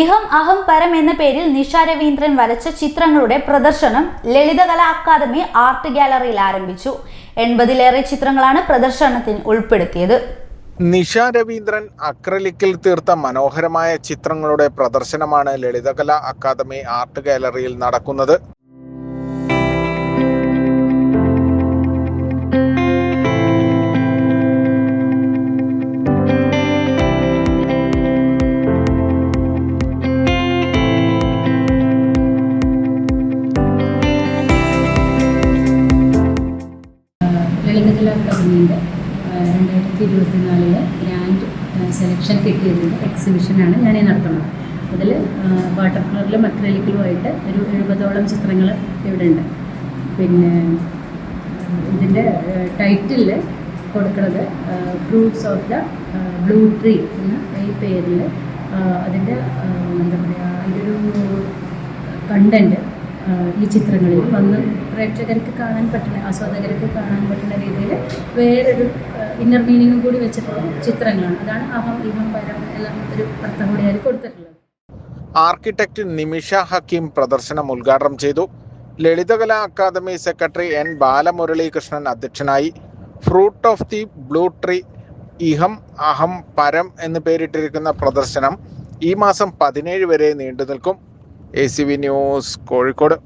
ഇഹം അഹം പരം എന്ന പേരിൽ നിഷ രവീന്ദ്രൻ വരച്ച ചിത്രങ്ങളുടെ പ്രദർശനം ലളിതകലാ അക്കാദമി ആർട്ട് ഗാലറിയിൽ ആരംഭിച്ചു. എൺപതിലേറെ ചിത്രങ്ങളാണ് പ്രദർശനത്തിൽ ഉൾപ്പെടുത്തിയത്. നിഷ രവീന്ദ്രൻ അക്രലിക്കിൽ തീർത്ത മനോഹരമായ ചിത്രങ്ങളുടെ പ്രദർശനമാണ് ലളിതകല അക്കാദമി ആർട്ട് ഗാലറിയിൽ നടക്കുന്നത്. ലളിതകലാ ഗവൺമെന്റ് രണ്ടായിരത്തി ഇരുപത്തിനാലിലെ ഗ്രാൻഡ് സെലക്ഷൻ കിട്ടിയതിന്റെ എക്സിബിഷനാണ് ഞാൻ നടത്തുന്നത്. അതിൽ വാട്ടർ കളറിലും അക്രലിക്കലുമായിട്ട് ഒരു എഴുപതോളം ചിത്രങ്ങൾ ഇവിടെ ഉണ്ട് പിന്നെ ഇതിന്റെ ടൈറ്റിൽ കൊടുക്കുന്നത് fruits of the blue tree എന്ന ഈ പേരിൽ അതിന്റെ എന്താ പറയുക അതിന്റെ ഒരു കണ്ടന്റ് ഈ ചിത്രങ്ങളിൽ വന്ന് പ്രേക്ഷകർക്ക് കാണാൻ പറ്റുന്ന ആസ്വാദകർക്ക് കാണാൻ പറ്റുന്ന രീതിയിൽ വേറൊരു ഇന്നർ മീനിങ്ങും കൂടി വെച്ചിട്ടുള്ള ചിത്രങ്ങളാണ്. അതാണ് അഹം ഇഹം പരം എല്ലാം ഒരു അർത്ഥം കൂടി അതിൽ കൊടുത്തിട്ടുള്ളത്. ആർക്കിടെക്ട് നിമിഷ ഹക്കീം പ്രദർശനം ഉദ്ഘാടനം ചെയ്തു. Lalithakala Academy secretary N Balamuralikrishnan അധ്യക്ഷനായി. Fruit of the blue tree ഇഹം അഹം പരം എന്ന് പേരിട്ടിരിക്കുന്ന പ്രദർശനം ഈ മാസം പതിനേഴ് വരെ നീണ്ടു നിൽക്കും A C V news Kozhikode.